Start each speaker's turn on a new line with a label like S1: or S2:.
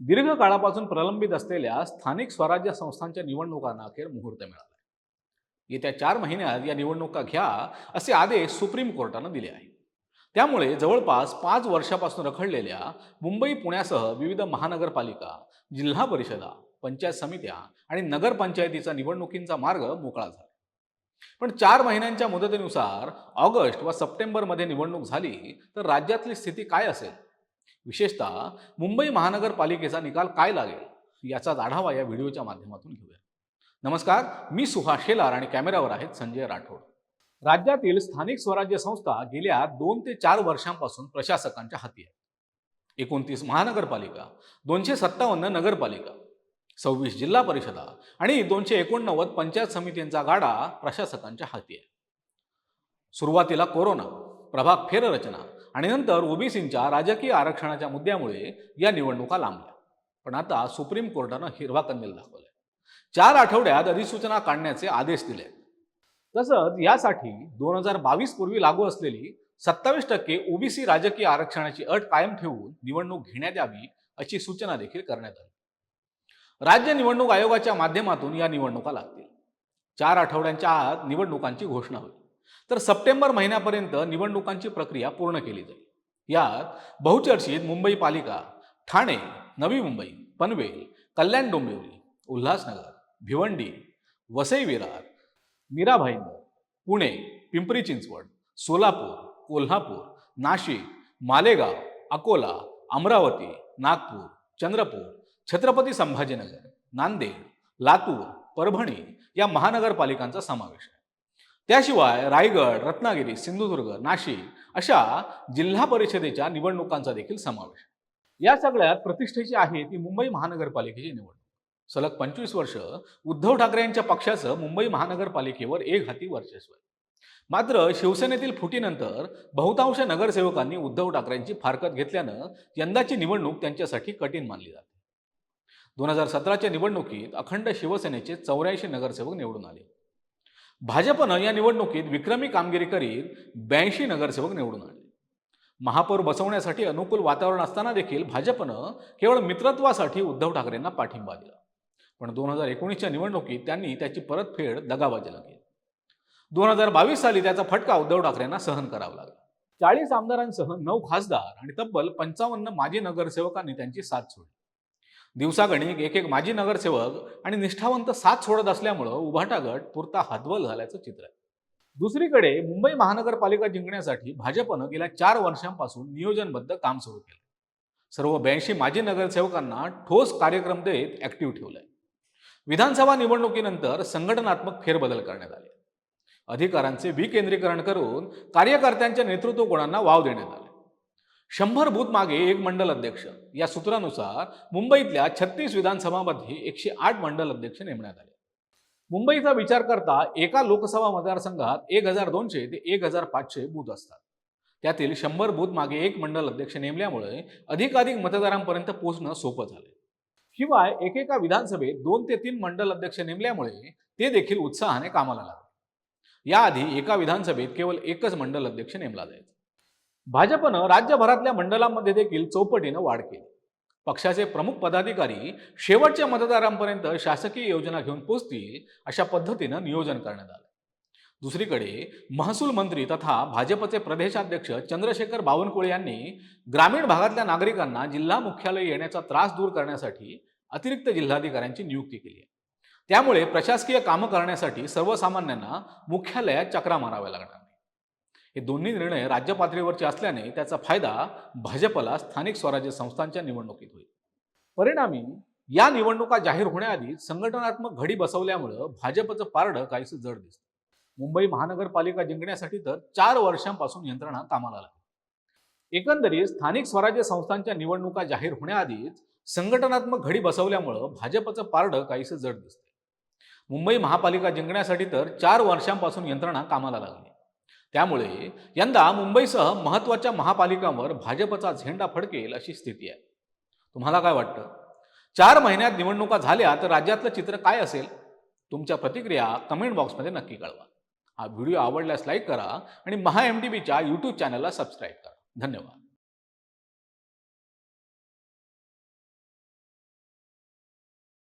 S1: दीर्घ काळापासून प्रलंबित असलेल्या स्थानिक स्वराज्य संस्थांच्या निवडणुकांना अखेर मुहूर्त मिळाला येत्या चार महिन्यात या निवडणुका घ्या असे आदेश सुप्रीम कोर्टानं दिले आहे त्यामुळे जवळपास पाच वर्षापासून रखडलेल्या मुंबई पुण्यासह विविध महानगरपालिका जिल्हा परिषदा पंचायत समित्या आणि नगरपंचायतीचा निवडणुकींचा मार्ग मोकळा झाला. पण चार महिन्यांच्या मुदतीनुसार ऑगस्ट व सप्टेंबरमध्ये निवडणूक झाली तर राज्यातली स्थिती काय असेल? विशेषतः मुंबई महानगरपालिकेचा निकाल काय लागेल याचाच आढावा या व्हिडिओच्या माध्यमातून घेऊया. नमस्कार मी सुहास शेलार आणि कॅमेरावर आहेत संजय राठोड. राज्यातील स्थानिक स्वराज्य संस्था गेल्या दोन ते चार वर्षांपासून प्रशासकांच्या हाती आहेत. एकोणतीस महानगरपालिका दोनशे सत्तावन्न नगरपालिका सव्वीस जिल्हा परिषदा आणि दोनशे एकोणनव्वद पंचायत समित्यांचा गाडा प्रशासकांच्या हाती आहे. सुरुवातीला कोरोना प्रभाग फेररचना आणि नंतर ओबीसींच्या राजकीय आरक्षणाच्या मुद्द्यामुळे या निवडणुका लांबल्या. पण आता सुप्रीम कोर्टानं हिरवा कंदील दाखवलाय. चार आठवड्यात अधिसूचना काढण्याचे आदेश दिले तसंच यासाठी दोन हजार बावीस पूर्वी लागू असलेली सत्तावीस टक्के ओबीसी राजकीय आरक्षणाची अट कायम ठेवून निवडणूक घेण्यात यावी अशी सूचना देखील करण्यात आली. राज्य निवडणूक आयोगाच्या माध्यमातून या निवडणुका लागतील. चार आठवड्यांच्या आत निवडणुकांची घोषणा होईल. तर सप्टेंबर महिन्यापर्यंत निवडणुकांची प्रक्रिया पूर्ण केली जाईल. यात बहुचर्चित मुंबई पालिका ठाणे नवी मुंबई पनवेल कल्याण डोंबिवली उल्हासनगर भिवंडी वसई विरार मीरा भाईंदर पुणे पिंपरी चिंचवड सोलापूर कोल्हापूर नाशिक मालेगाव अकोला अमरावती नागपूर चंद्रपूर छत्रपती संभाजीनगर नांदेड लातूर परभणी या महानगरपालिकांचा समावेश आहे. त्याशिवाय रायगड रत्नागिरी सिंधुदुर्ग नाशिक अशा जिल्हा परिषदेच्या निवडणुकांचा देखील समावेश या सगळ्यात प्रतिष्ठेची आहे ती मुंबई महानगरपालिकेची निवडणूक. सलग पंचवीस वर्ष उद्धव ठाकरे यांच्या पक्षाचं मुंबई महानगरपालिकेवर एक हाती वर्चस्व आहे. मात्र शिवसेनेतील फुटीनंतर बहुतांश नगरसेवकांनी उद्धव ठाकरेंची फारकत घेतल्यानं यंदाची निवडणूक त्यांच्यासाठी कठीण मानली जाते. दोन हजार सतराच्या निवडणुकीत अखंड शिवसेनेचे चौऱ्याऐंशी नगरसेवक निवडून आले. भाजपनं या निवडणुकीत विक्रमी कामगिरी करीत ब्याऐंशी नगरसेवक निवडून आणले. महापौर बसवण्यासाठी अनुकूल वातावरण असताना देखील भाजपनं केवळ मित्रत्वासाठी उद्धव ठाकरेंना पाठिंबा दिला. पण दोन हजार एकोणीसच्या निवडणुकीत त्यांनी त्याची परतफेड दगाबाजीला केली दोन हजार बावीस साली त्याचा फटका उद्धव ठाकरेंना सहन करावा लागला. चाळीस आमदारांसह नऊ खासदार आणि तब्बल पंचावन्न माजी नगरसेवकांनी त्यांची साथ सोडली. दिवसागणिक एक एक माजी नगरसेवक आणि निष्ठावंत साथ सोडत असल्यामुळं उभाटा गट पुरता हतबल झाल्याचं चित्र आहे. दुसरीकडे मुंबई महानगरपालिका जिंकण्यासाठी भाजपनं गेल्या चार वर्षांपासून नियोजनबद्ध काम सुरू केलं सर्व ब्याऐंशी माजी नगरसेवकांना ठोस कार्यक्रम देत ऍक्टिव्ह ठेवलंय. विधानसभा निवडणुकीनंतर संघटनात्मक फेरबदल करण्यात आले. अधिकारांचे विकेंद्रीकरण करून कार्यकर्त्यांच्या नेतृत्व गुणांना वाव देण्यात आले. शंभर भूतमागे मागे एक मंडल अध्यक्ष. या सूत्रानुसार मुंबईतल्या छत्तीस विधानसभामध्ये एकशे आठ मंडल अध्यक्ष नेमण्यात आले. मुंबईचा विचार करता एका लोकसभा मतदारसंघात एक हजार दोनशे ते एक हजार पाचशे बूथ असतात. त्यातील शंभर बूथ मागे एक मंडल अध्यक्ष नेमल्यामुळे अधिकाधिक मतदारांपर्यंत पोहोचणं सोपं झालं शिवाय एकेका विधानसभेत दोन ते तीन मंडल अध्यक्ष नेमल्यामुळे ते देखील उत्साहाने कामाला लागले. याआधी एका विधानसभेत केवळ एकच मंडल अध्यक्ष नेमला जायचा. भाजपनं राज्यभरातल्या मंडळांमध्ये देखील चौपटीनं वाढ केली. पक्षाचे प्रमुख पदाधिकारी शेवटच्या मतदारांपर्यंत शासकीय योजना घेऊन पोहोचतील अशा पद्धतीनं नियोजन करण्यात आलं. दुसरीकडे महसूल मंत्री तथा भाजपचे प्रदेशाध्यक्ष चंद्रशेखर बावनकुळे यांनी ग्रामीण भागातल्या नागरिकांना जिल्हा मुख्यालय येण्याचा त्रास दूर करण्यासाठी अतिरिक्त जिल्हाधिकाऱ्यांची नियुक्ती केली आहे. त्यामुळे प्रशासकीय कामं करण्यासाठी सर्वसामान्यांना मुख्यालयात चक्रा माराव्या लागणार. हे दोन्ही निर्णय राज्य पातळीवरचे असल्याने त्याचा फायदा भाजपला स्थानिक स्वराज्य संस्थांच्या निवडणुकीत होईल. परिणामी या निवडणुका जाहीर होण्याआधी संघटनात्मक घडी बसवल्यामुळं भाजपचं पारडं काहीसं जड दिसतं. मुंबई महानगरपालिका जिंकण्यासाठी तर चार वर्षांपासून यंत्रणा कामाला लागली. एकंदरीत स्थानिक स्वराज्य संस्थांच्या निवडणुका जाहीर होण्याआधीच संघटनात्मक घडी बसवल्यामुळं भाजपचं पारडं काहीसं जड दिसतं मुंबई महापालिका जिंकण्यासाठी तर चार वर्षांपासून यंत्रणा कामाला लागली. त्यामुळे यंदा मुंबईसह महत्त्वाच्या महापालिकांवर भाजपचा झेंडा फडकेल अशी स्थिती आहे. तुम्हाला काय वाटतं? चार महिन्यात निवडणुका झाल्या तर राज्यातलं चित्र काय असेल? तुमच्या प्रतिक्रिया कमेंट बॉक्समध्ये नक्की कळवा. हा व्हिडिओ आवडल्यास लाईक करा आणि महा एम टी बीच्या यूट्यूब चॅनलला सबस्क्राईब करा. धन्यवाद.